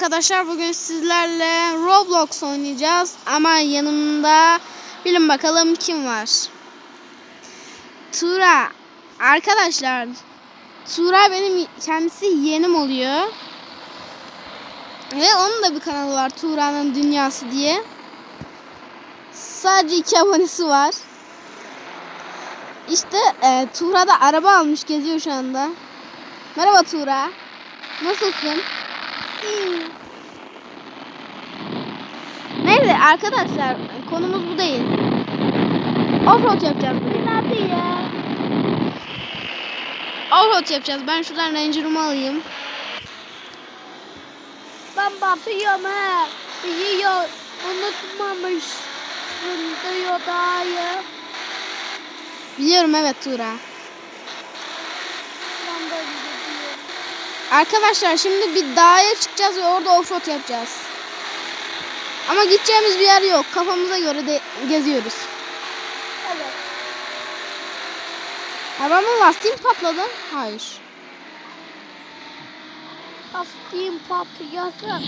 Arkadaşlar bugün sizlerle Roblox oynayacağız ama yanımda bilin bakalım kim var. Tura. Arkadaşlar Tura benim kendisi yeğenim oluyor. Ve onun da bir kanalı var Tura'nın Dünyası diye. Sadece iki abonesi var. İşte e, Tuğra da araba almış geziyor şu anda. Merhaba Tuğra. Nasılsın? Neyse arkadaşlar konumuz bu değil. Offroad yapacağız bugün. Hadi ya. Offroad yapacağız. Ben şuradan Ranger'ımı alayım. Ben bakıyorum he. Yiyor. Unutmamışsın diyor dayı. Biliyorum evet Tuğra. Ben de gidiyorum. Arkadaşlar şimdi bir dağa çıkacağız ve orada offroad yapacağız. Ama gideceğimiz bir yer yok. Kafamıza göre de geziyoruz. Evet. Arabamın lastiği mi patladı? Hayır. Lastiğim patlıyorsa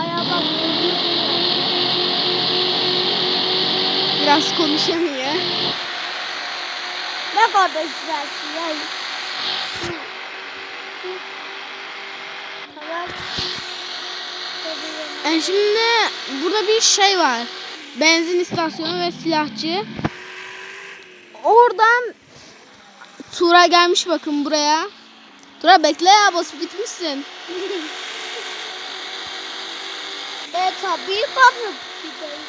ayağıma Biraz konuşamıyor. Ne kadar güzelsin yani. Yani şimdi burada bir şey var. Benzin istasyonu ve silahçı. Oradan Tura gelmiş bakın buraya. Tura bekle ya basıp gitmişsin. E tabii bakıp gideyim.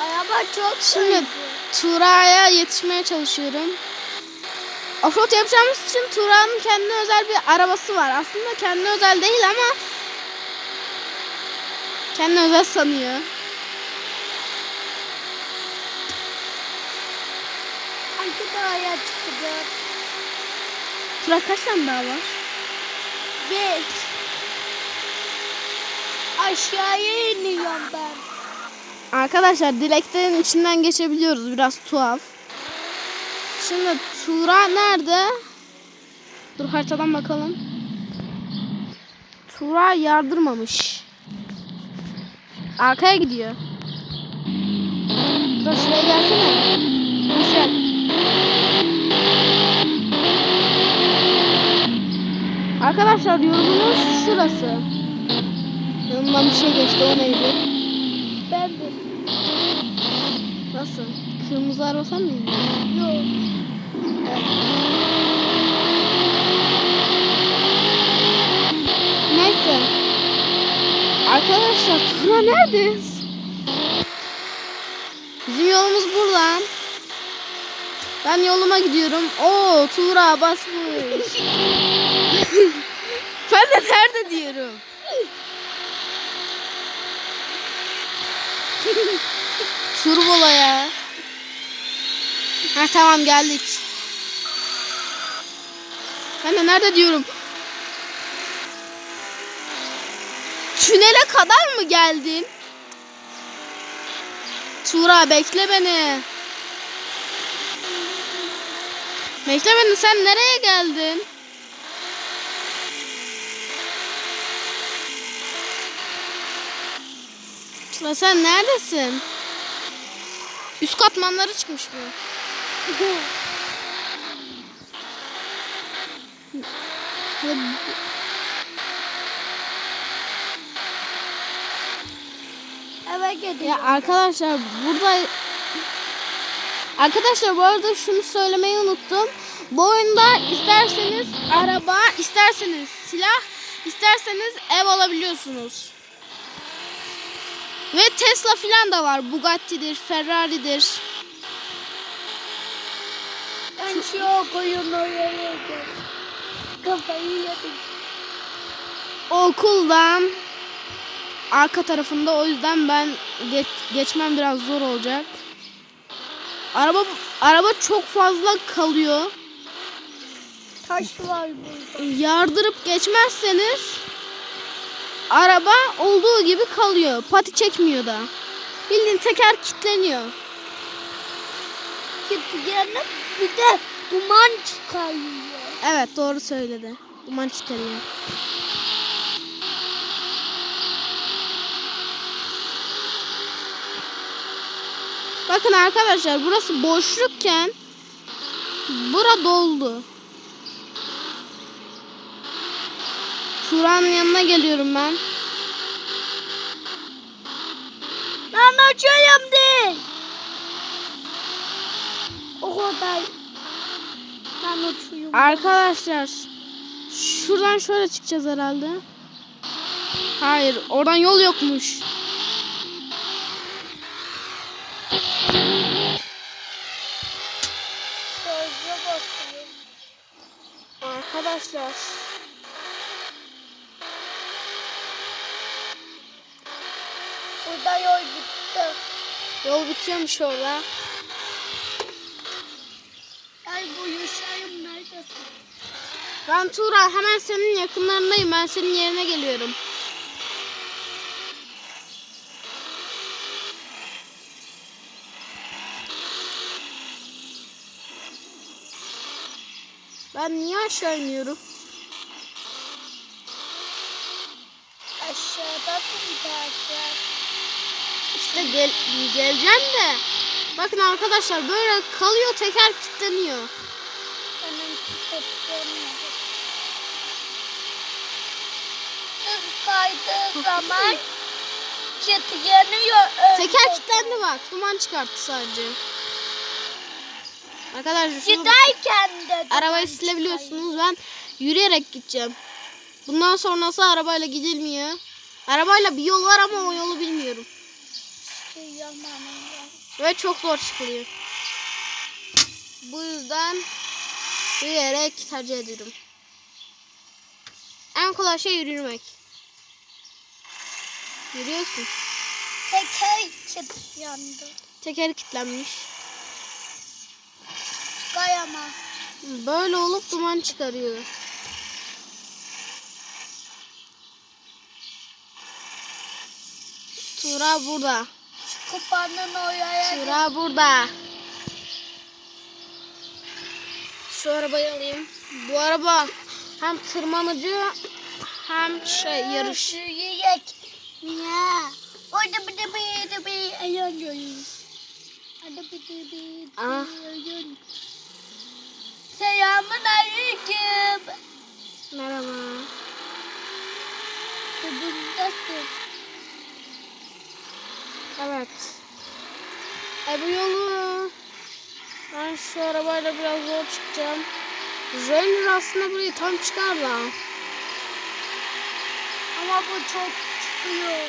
Ayağıma çok Şimdi. Tura'ya yetişmeye çalışıyorum. Offroad yapacağımız için Tura'nın kendine özel bir arabası var. Aslında kendine özel değil ama kendine özel sanıyor. Hangi dağa çıkacağız? Tura kaç tane daha var? Beş. Aşağıya iniyorum ben. Arkadaşlar dileklerin içinden geçebiliyoruz. Biraz tuhaf. Şimdi Tura nerede? Dur haritadan bakalım. Tura yardırmamış. Arkaya gidiyor. Dur şuraya gelsene. Yumuşak. Arkadaşlar yolumuz şurası. Yanımdan bir şey geçti o neydi? Ben de. Nasıl? Kırmızı araba miydin? Yok. Neyse. Arkadaşlar Tura neredeyiz? Bizim yolumuz buradan. Ben yoluma gidiyorum. Oo Tuğra basmış. ben de nerede diyorum. Turbola ya. Ha tamam geldik. Ben de nerede diyorum. Tünele kadar mı geldin? Tuğra bekle beni. Bekle beni sen nereye geldin? Tuğra sen neredesin? Üst katmanları çıkmış bu. Eve gidiyorum. Ya arkadaşlar burada Arkadaşlar bu arada şunu söylemeyi unuttum. Bu oyunda isterseniz araba, isterseniz silah, isterseniz ev alabiliyorsunuz. Ve Tesla filan da var. Bugatti'dir, Ferrari'dir. Ben şu oyunu yedim. Kafayı yedim. Okuldan arka tarafında o yüzden ben geç, geçmem biraz zor olacak. Araba araba çok fazla kalıyor. Taş var burada. yardırıp geçmezseniz araba olduğu gibi kalıyor. Pati çekmiyor da. Bildiğin teker kilitleniyor. Kitleyenip bir de duman çıkarıyor. Evet doğru söyledi. Duman çıkarıyor. Bakın arkadaşlar burası boşlukken bura doldu. Turan yanına geliyorum ben. Ben açıyorum değil. O kadar Uçuyorum. Arkadaşlar şuradan şöyle çıkacağız herhalde. Hayır oradan yol yokmuş. Arkadaşlar Burada yol bitti. yol bitiyormuş orada. Ay bu neredesin? Ben Tuğra hemen senin yakınlarındayım. Ben senin yerine geliyorum. Ben niye aşağı iniyorum? Aşağıdasın dersen. İşte gel geleceğim de. Bakın arkadaşlar böyle kalıyor teker kilitleniyor. Hız kaydığı zaman kilitleniyor. Teker kilitlendi bak. Duman çıkarttı sadece. Arkadaşlar şunu Giderken de arabayı silebiliyorsunuz. Ben yürüyerek gideceğim. Bundan sonrası arabayla gidilmiyor. Arabayla bir yol var ama o yolu bilmiyorum. Ve çok zor çıkılıyor. Bu yüzden yürüyerek tercih ediyorum. En kolay şey yürümek. Yürüyorsun. Teker kilitlendi. Teker kilitlenmiş. Kayama. Böyle olup duman çıkarıyor. Tura burada. Kupanın oraya. Tura burada. Şu arabayı alayım. Bu araba hem tırmanıcı hem şey yarış. Yürüyerek. Ya. Orada bir de bir de bir ayağım Orada bir de bir Ah. ayağım. Selamun aleyküm. Merhaba. Buradasın. Evet. E bu yolu ben şu arabayla biraz zor çıkacağım. Ranger aslında burayı tam çıkar da. Ama bu çok çıkıyor.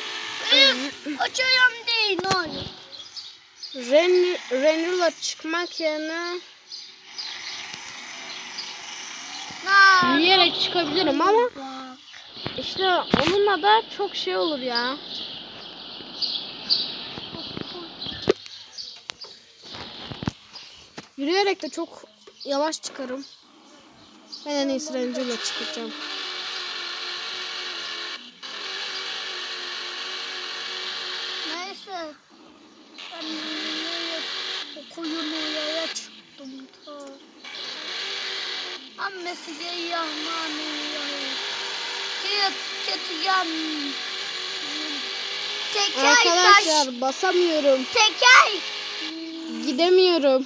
Açıyorum değil. Ranger, Ranger'la çıkmak yerine yürüyerek çıkabilirim ama işte onunla da çok şey olur ya. Yürüyerek de çok yavaş çıkarım. Ben en iyisi Ranger'la çıkacağım. Neyse. Ben okuyun oraya çıktım ta. Annesi Rahmanirrahim. Kıyıt kıtıyan. Teker taş. Arkadaşlar basamıyorum. Teker. Gidemiyorum.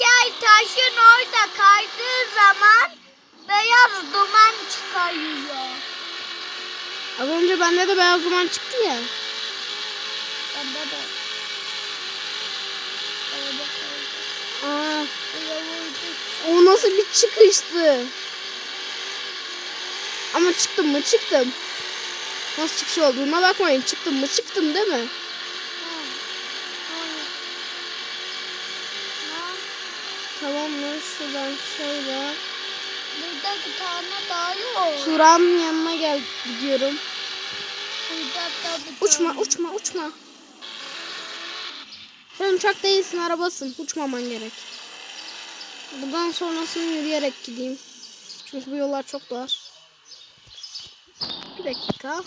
Teker taşın orada kaydığı zaman beyaz duman çıkarıyor. Az önce bende de beyaz duman çıktı ya. Bende de. Aa, o nasıl bir çıkıştı. Ama çıktım mı çıktım. Nasıl çıkış olduğuna bakmayın. Çıktım mı çıktım değil mi? Tamam mı? Şuradan şöyle. Burada bir tane daha yok. Turan'ın yanına gel gidiyorum. Burada da bir Uçma tane. uçma uçma. Sen uçak değilsin arabasın. Uçmaman gerek. Buradan sonrasını yürüyerek gideyim. Çünkü bu yollar çok dar. Bir dakika.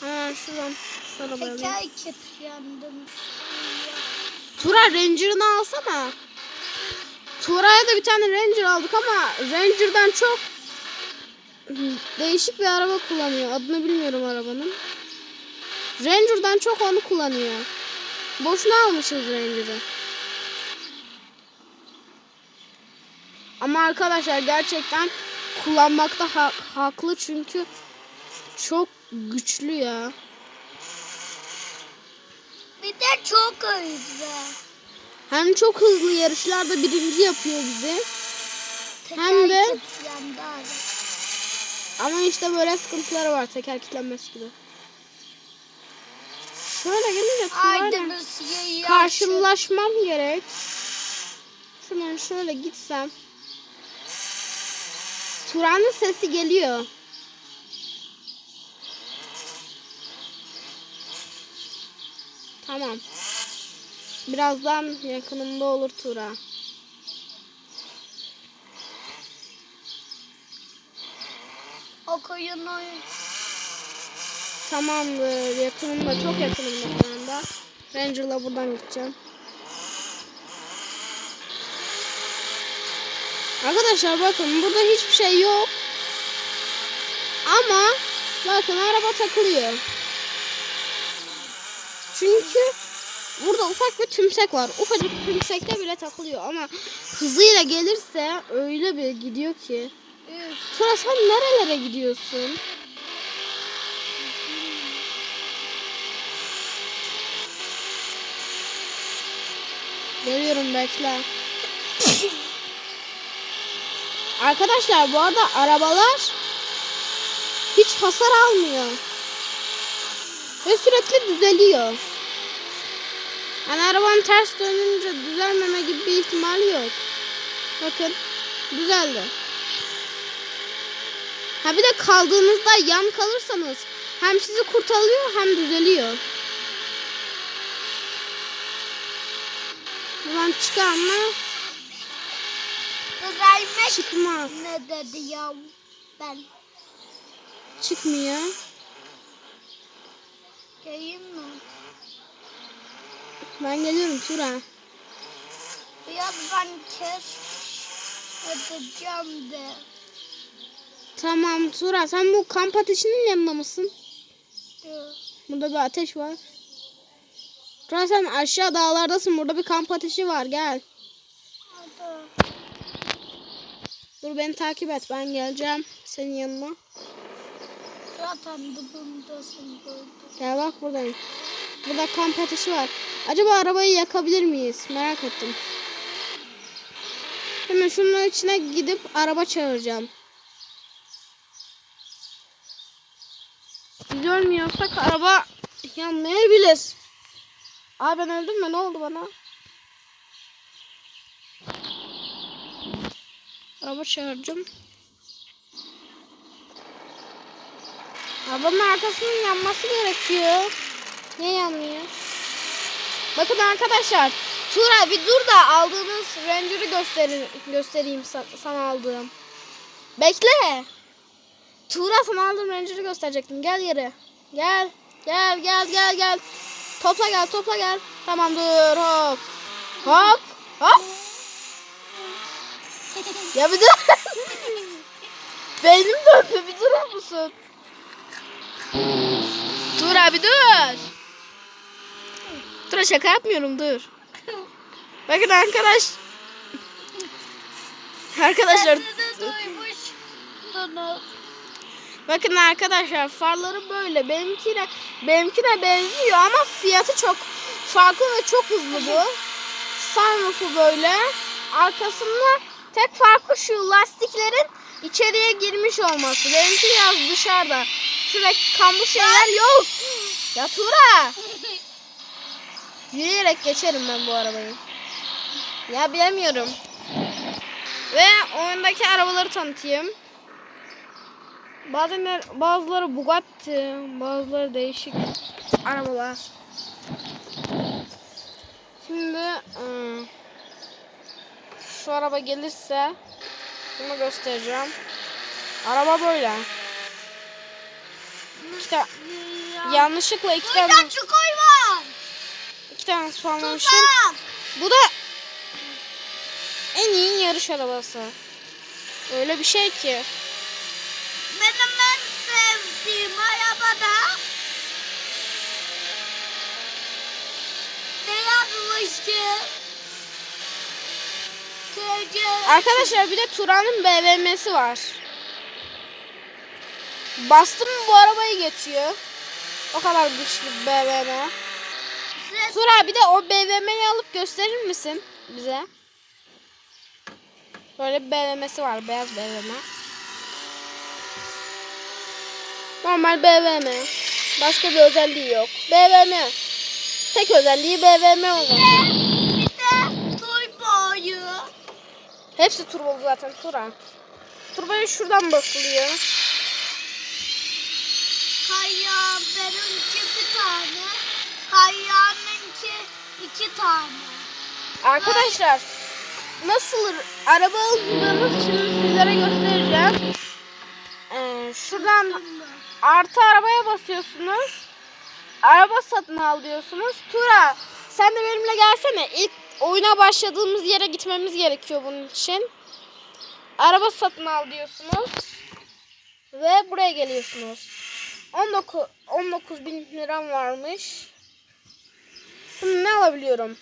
Ha şuradan şu arabayı alayım. Teker kilitlendim. Tura Ranger'ını alsana. Tura'ya da bir tane Ranger aldık ama Ranger'dan çok değişik bir araba kullanıyor. Adını bilmiyorum arabanın. Ranger'dan çok onu kullanıyor. Boşuna almışız Ranger'ı. Ama arkadaşlar gerçekten kullanmakta ha- haklı çünkü çok güçlü ya. Bir de çok hızlı. Hem çok hızlı yarışlarda birinci yapıyor bizi. Hem de- Teker kilitlendi abi. Ama işte böyle sıkıntıları var teker kilitlenmesi gibi. Şöyle gelince karşılaşmam gerek. Şuradan şöyle gitsem. Turan'ın sesi geliyor. Tamam. Birazdan yakınımda olur Tura. O koyunu Tamamdır. Yakınımda, çok yakınımda şu anda. Ranger'la buradan gideceğim. Arkadaşlar bakın burada hiçbir şey yok. Ama bakın araba takılıyor. Çünkü burada ufak bir tümsek var. Ufacık tümsekte bile takılıyor ama hızıyla gelirse öyle bir gidiyor ki. üf, Tura sen nerelere gidiyorsun? Geliyorum bekle. Arkadaşlar bu arada arabalar hiç hasar almıyor. Ve sürekli düzeliyor. Yani arabanın ters dönünce düzelmeme gibi bir ihtimali yok. Bakın düzeldi. Ha bir de kaldığınızda yan kalırsanız hem sizi kurtarıyor hem düzeliyor. Buradan çıkar mı? düzelmek Çıkmaz. ne dedi ya ben Çıkmıyor. geleyim mi? Ben geliyorum Tura. Biraz ben kes edeceğim de. Tamam Tura sen bu kamp ateşinin yanında mısın? Dur. Burada bir ateş var. Tura sen aşağı dağlardasın. Burada bir kamp ateşi var. Gel. Hadi. Dur beni takip et. Ben geleceğim senin yanına. Zaten dibimdesin. Gel bak buradayım. Burada kamp ateşi var. Acaba arabayı yakabilir miyiz? Merak ettim. Hemen şunun içine gidip araba çağıracağım. Biz ölmüyorsak araba yanmayabilir. Aa ben öldüm mü? Ne oldu bana? Araba çağıracağım. Arabanın arkasının yanması gerekiyor. Niye yanmıyor? Bakın arkadaşlar. Tura bir dur da aldığımız Ranger'ı gösterir, göstereyim sa- sana aldığım. Bekle. Tura sana aldığım Ranger'ı gösterecektim. Gel yere. Gel. Gel gel gel gel. Topla gel topla gel. Tamam dur hop. Hop. Hop. Ya bir dur. Beynim döndü bir durur musun? Dur abi dur. Dur şaka yapmıyorum dur. Bakın arkadaş. Arkadaşlar bakın arkadaşlar farları böyle. Benimki de benimki de benziyor ama fiyatı çok farklı ve çok hızlı bu. Sunroof'u böyle. Arkasında tek farkı şu lastiklerin içeriye girmiş olması. Benimki biraz dışarıda. Şurada kambu şeyler yok. Ya Tura. Yürüyerek geçerim ben bu arabayı. Ya bilemiyorum. Ve oyundaki arabaları tanıtayım. Bazen bazıları Bugatti, bazıları değişik arabalar. Şimdi ıı, şu araba gelirse bunu göstereceğim. Araba böyle. Ta- yanlışlıkla iki tane Burada çukur var. Transformation. Bu da en iyi yarış arabası. Öyle bir şey ki. Benim en sevdiğim arabada ne yazmıştı? Arkadaşlar bir de Turan'ın BVM'si var. Bastım bu arabayı geçiyor. O kadar güçlü BVM. Siz- Tura bir de o BVM'yi alıp gösterir misin bize? Böyle bir BVM'si var. Beyaz BVM. Normal BVM. Başka bir özelliği yok. BVM. Tek özelliği BVM olması. Bir de turboyu. Hepsi turbolu zaten Tura. Turboya şuradan basılıyor. Benimki bir tane. Kayanınki iki tane. Arkadaşlar nasıl araba aldığınız şimdi sizlere göstereceğim. Ee, şuradan artı arabaya basıyorsunuz. Araba satın al diyorsunuz. Tura sen de benimle gelsene. İlk oyuna başladığımız yere gitmemiz gerekiyor bunun için. Araba satın al diyorsunuz. Ve buraya geliyorsunuz. 19, 19 bin liram varmış. Şimdi ne alabiliyorum?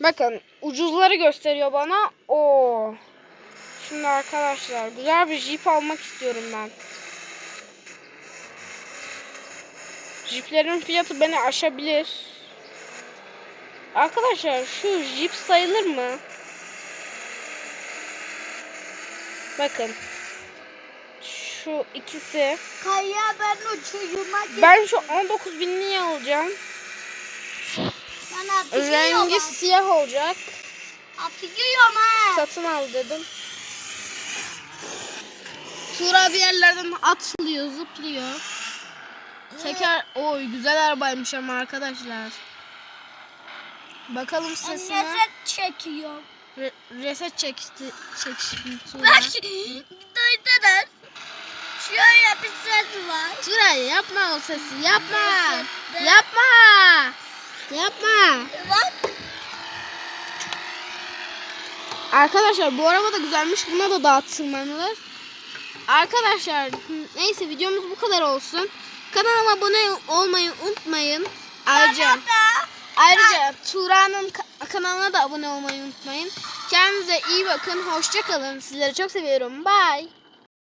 Bakın ucuzları gösteriyor bana. Oo. Şimdi arkadaşlar güzel bir Jeep almak istiyorum ben. Jeeplerin fiyatı beni aşabilir. Arkadaşlar şu Jeep sayılır mı? Bakın. Şu ikisi. Kaya ben uçuyuma Ben şu 19 binliği alacağım. Ben atıyorum. Rengi siyah olacak. Ha. Satın al dedim. Tura bir yerlerden atlıyor, zıplıyor. Teker, oy güzel arabaymış ama arkadaşlar. Bakalım sesine. Nefret çekiyor. Re- reset çekti, çekti Tura. Bak duydunuz. Şöyle bir ses var. Tura yapma o sesi, yapma. Reset- Yapma. Yapma. Bak. Arkadaşlar bu araba da güzelmiş. Buna da dağıtılmalılar. Arkadaşlar neyse videomuz bu kadar olsun. Kanalıma abone olmayı unutmayın. Ayrıca ayrıca Tuğra'nın ka- kanalına da abone olmayı unutmayın. Kendinize iyi bakın. Hoşça kalın. Sizleri çok seviyorum. Bye.